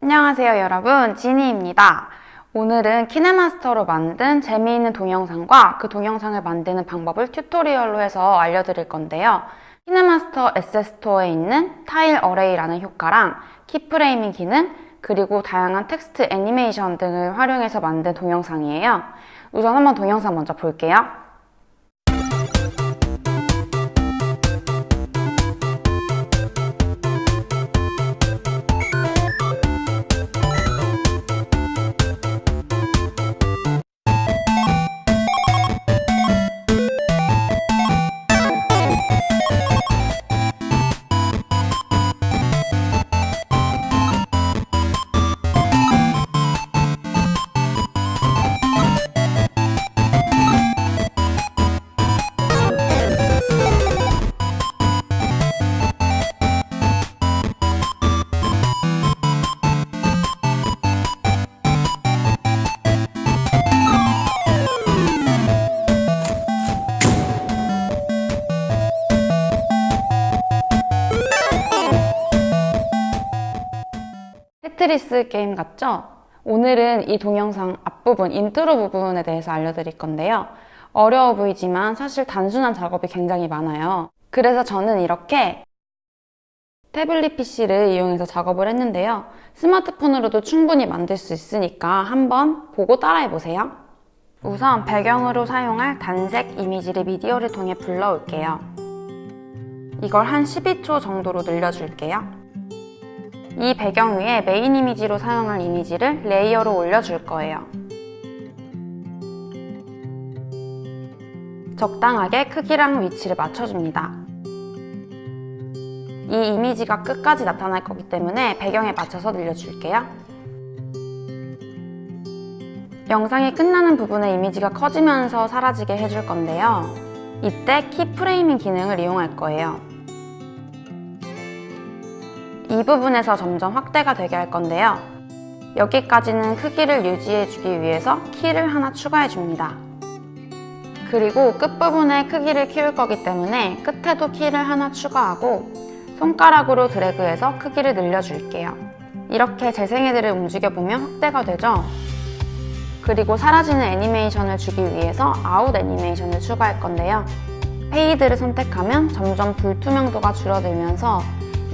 안녕하세요 여러분. 지니입니다. 오늘은 키네마스터로 만든 재미있는 동영상과 그 동영상을 만드는 방법을 튜토리얼로 해서 알려드릴 건데요. 키네마스터 에세스토어에 있는 타일 어레이라는 효과랑 키프레이밍 기능 그리고 다양한 텍스트 애니메이션 등을 활용해서 만든 동영상이에요. 우선 한번 동영상 먼저 볼게요 테트리스 게임 같죠? 오늘은 이 동영상 앞부분, 인트로 부분에 대해서 알려드릴 건데요. 어려워 보이지만 사실 단순한 작업이 굉장히 많아요. 그래서 저는 이렇게 태블릿 PC를 이용해서 작업을 했는데요. 스마트폰으로도 충분히 만들 수 있으니까 한번 보고 따라해 보세요. 우선 배경으로 사용할 단색 이미지를 미디어를 통해 불러올게요. 이걸 한 12초 정도로 늘려줄게요. 이 배경 위에 메인 이미지로 사용할 이미지를 레이어로 올려줄 거예요. 적당하게 크기랑 위치를 맞춰줍니다. 이 이미지가 끝까지 나타날 거기 때문에 배경에 맞춰서 늘려줄게요. 영상이 끝나는 부분에 이미지가 커지면서 사라지게 해줄 건데요. 이때 키프레이밍 기능을 이용할 거예요. 이 부분에서 점점 확대가 되게 할 건데요. 여기까지는 크기를 유지해주기 위해서 키를 하나 추가해 줍니다. 그리고 끝부분에 크기를 키울 거기 때문에 끝에도 키를 하나 추가하고 손가락으로 드래그해서 크기를 늘려줄게요. 이렇게 재생애들을 움직여보면 확대가 되죠? 그리고 사라지는 애니메이션을 주기 위해서 아웃 애니메이션을 추가할 건데요. 페이드를 선택하면 점점 불투명도가 줄어들면서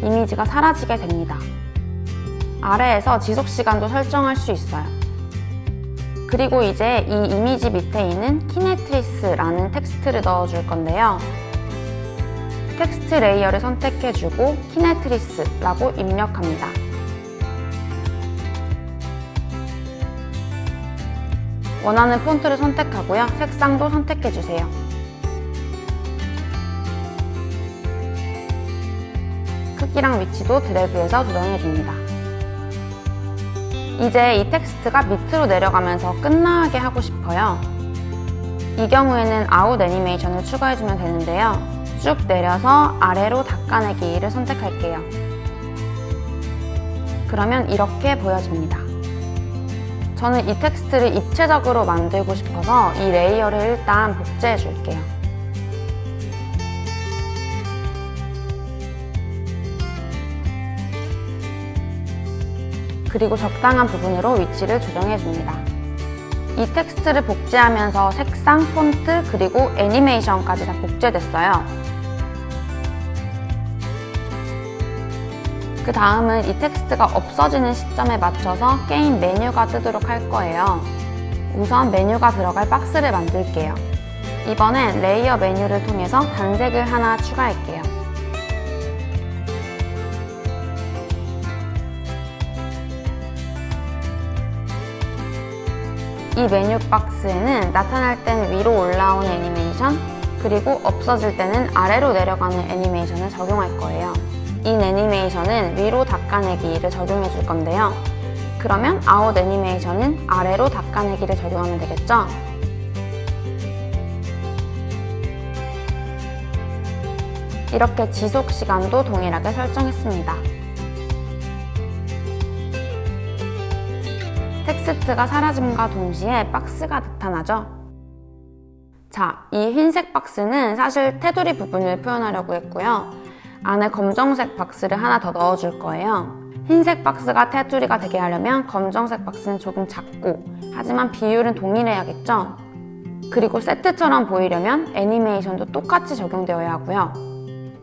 이미지가 사라지게 됩니다. 아래에서 지속 시간도 설정할 수 있어요. 그리고 이제 이 이미지 밑에 있는 키네트리스라는 텍스트를 넣어줄 건데요. 텍스트 레이어를 선택해주고 키네트리스라고 입력합니다. 원하는 폰트를 선택하고요. 색상도 선택해주세요. 크기랑 위치도 드래그해서 조정해줍니다. 이제 이 텍스트가 밑으로 내려가면서 끝나게 하고 싶어요. 이 경우에는 아웃 애니메이션을 추가해주면 되는데요. 쭉 내려서 아래로 닦아내기를 선택할게요. 그러면 이렇게 보여집니다. 저는 이 텍스트를 입체적으로 만들고 싶어서 이 레이어를 일단 복제해 줄게요. 그리고 적당한 부분으로 위치를 조정해 줍니다. 이 텍스트를 복제하면서 색상, 폰트, 그리고 애니메이션까지 다 복제됐어요. 그 다음은 이 텍스트가 없어지는 시점에 맞춰서 게임 메뉴가 뜨도록 할 거예요. 우선 메뉴가 들어갈 박스를 만들게요. 이번엔 레이어 메뉴를 통해서 단색을 하나 추가할게요. 이 메뉴 박스에는 나타날 땐 위로 올라오는 애니메이션, 그리고 없어질 때는 아래로 내려가는 애니메이션을 적용할 거예요. 이 애니메이션은 위로 닦아내기를 적용해 줄 건데요. 그러면 아웃 애니메이션은 아래로 닦아내기를 적용하면 되겠죠? 이렇게 지속 시간도 동일하게 설정했습니다. 텍스트가 사라짐과 동시에 박스가 나타나죠? 자, 이 흰색 박스는 사실 테두리 부분을 표현하려고 했고요. 안에 검정색 박스를 하나 더 넣어줄 거예요. 흰색 박스가 테두리가 되게 하려면 검정색 박스는 조금 작고 하지만 비율은 동일해야겠죠? 그리고 세트처럼 보이려면 애니메이션도 똑같이 적용되어야 하고요.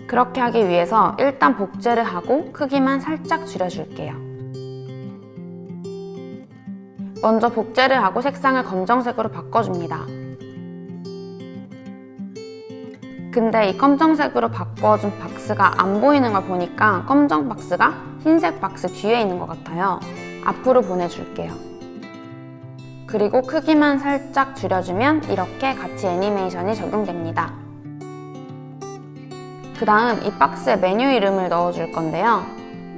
그렇게 하기 위해서 일단 복제를 하고 크기만 살짝 줄여줄게요. 먼저 복제를 하고 색상을 검정색으로 바꿔줍니다. 근데 이 검정색으로 바꿔준 박스가 안 보이는 걸 보니까 검정 박스가 흰색 박스 뒤에 있는 것 같아요. 앞으로 보내줄게요. 그리고 크기만 살짝 줄여주면 이렇게 같이 애니메이션이 적용됩니다. 그 다음 이 박스에 메뉴 이름을 넣어줄 건데요.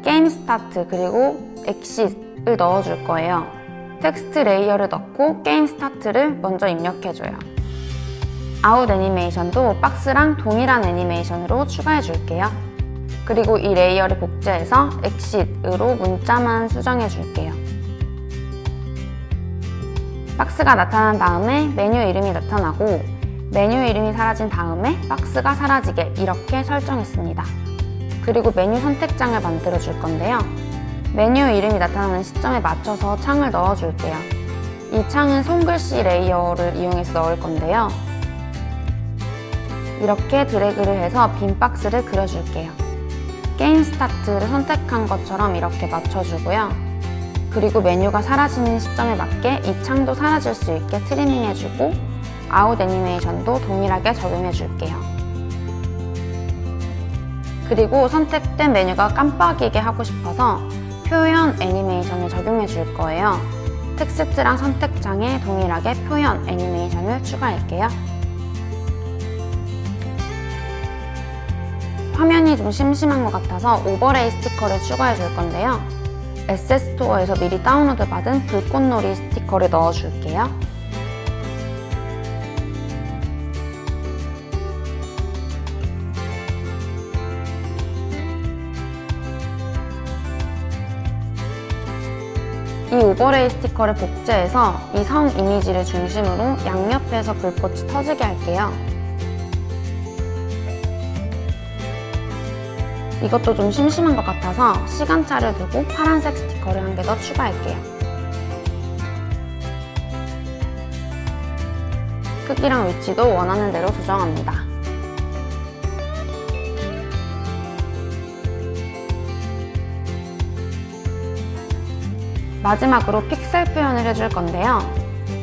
게임 스타트 그리고 엑싯을 넣어줄 거예요. 텍스트 레이어를 넣고 게임 스타트를 먼저 입력해줘요. 아웃 애니메이션도 박스랑 동일한 애니메이션으로 추가해 줄게요. 그리고 이 레이어를 복제해서 엑싯으로 문자만 수정해 줄게요. 박스가 나타난 다음에 메뉴 이름이 나타나고 메뉴 이름이 사라진 다음에 박스가 사라지게 이렇게 설정했습니다. 그리고 메뉴 선택장을 만들어 줄 건데요. 메뉴 이름이 나타나는 시점에 맞춰서 창을 넣어 줄게요. 이 창은 손글씨 레이어를 이용해서 넣을 건데요. 이렇게 드래그를 해서 빈 박스를 그려줄게요. 게임 스타트를 선택한 것처럼 이렇게 맞춰주고요. 그리고 메뉴가 사라지는 시점에 맞게 이 창도 사라질 수 있게 트리밍 해주고 아웃 애니메이션도 동일하게 적용해 줄게요. 그리고 선택된 메뉴가 깜빡이게 하고 싶어서 표현 애니메이션을 적용해 줄 거예요. 텍스트랑 선택장에 동일하게 표현 애니메이션을 추가할게요. 화면이 좀 심심한 것 같아서 오버레이 스티커를 추가해 줄 건데요. 에세스토어에서 미리 다운로드 받은 불꽃놀이 스티커를 넣어 줄게요. 이 오버레이 스티커를 복제해서 이 성 이미지를 중심으로 양옆에서 불꽃이 터지게 할게요. 이것도 좀 심심한 것 같아서 시간차를 두고 파란색 스티커를 한 개 더 추가할게요. 크기랑 위치도 원하는 대로 조정합니다. 마지막으로 픽셀 표현을 해줄 건데요.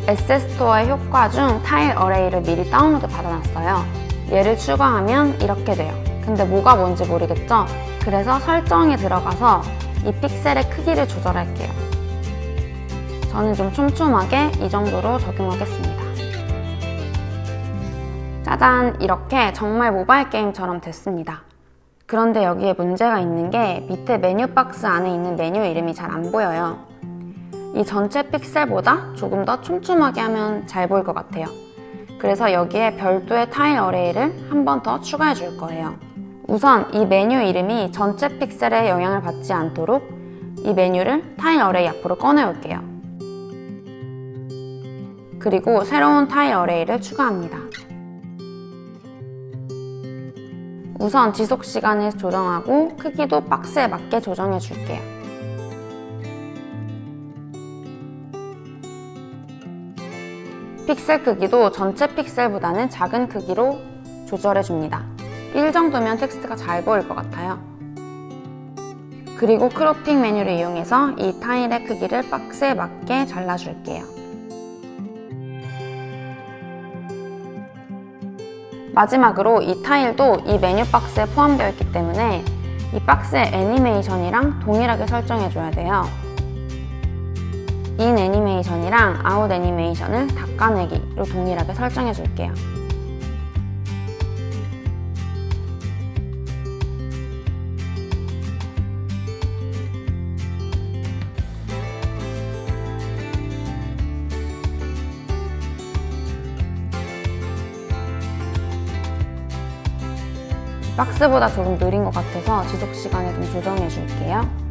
에세스토어의 효과 중 타일 어레이를 미리 다운로드 받아놨어요. 얘를 추가하면 이렇게 돼요. 근데 뭐가 뭔지 모르겠죠? 그래서 설정에 들어가서 이 픽셀의 크기를 조절할게요. 저는 좀 촘촘하게 이 정도로 적용하겠습니다. 짜잔! 이렇게 정말 모바일 게임처럼 됐습니다. 그런데 여기에 문제가 있는 게 밑에 메뉴 박스 안에 있는 메뉴 이름이 잘 안 보여요. 이 전체 픽셀보다 조금 더 촘촘하게 하면 잘 보일 것 같아요. 그래서 여기에 별도의 타일 어레이를 한 번 더 추가해 줄 거예요. 우선 이 메뉴 이름이 전체 픽셀에 영향을 받지 않도록 이 메뉴를 타일 어레이 앞으로 꺼내 올게요. 그리고 새로운 타일 어레이를 추가합니다. 우선 지속 시간을 조정하고 크기도 박스에 맞게 조정해 줄게요. 픽셀 크기도 전체 픽셀보다는 작은 크기로 조절해 줍니다. 1 정도면 텍스트가 잘 보일 것 같아요. 그리고 크로핑 메뉴를 이용해서 이 타일의 크기를 박스에 맞게 잘라줄게요. 마지막으로 이 타일도 이 메뉴 박스에 포함되어 있기 때문에 이 박스의 애니메이션이랑 동일하게 설정해줘야 돼요. 인 애니메이션이랑 아웃 애니메이션을 닦아내기로 동일하게 설정해 줄게요. 박스보다 조금 느린 것 같아서 지속 시간을 좀 조정해 줄게요.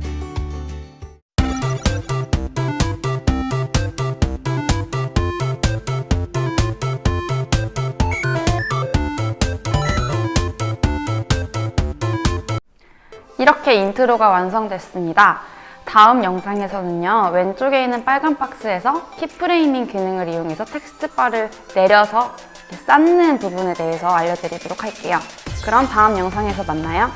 이렇게 인트로가 완성됐습니다. 다음 영상에서는요, 왼쪽에 있는 빨간 박스에서 키프레이밍 기능을 이용해서 텍스트 바를 내려서 쌓는 부분에 대해서 알려드리도록 할게요. 그럼 다음 영상에서 만나요.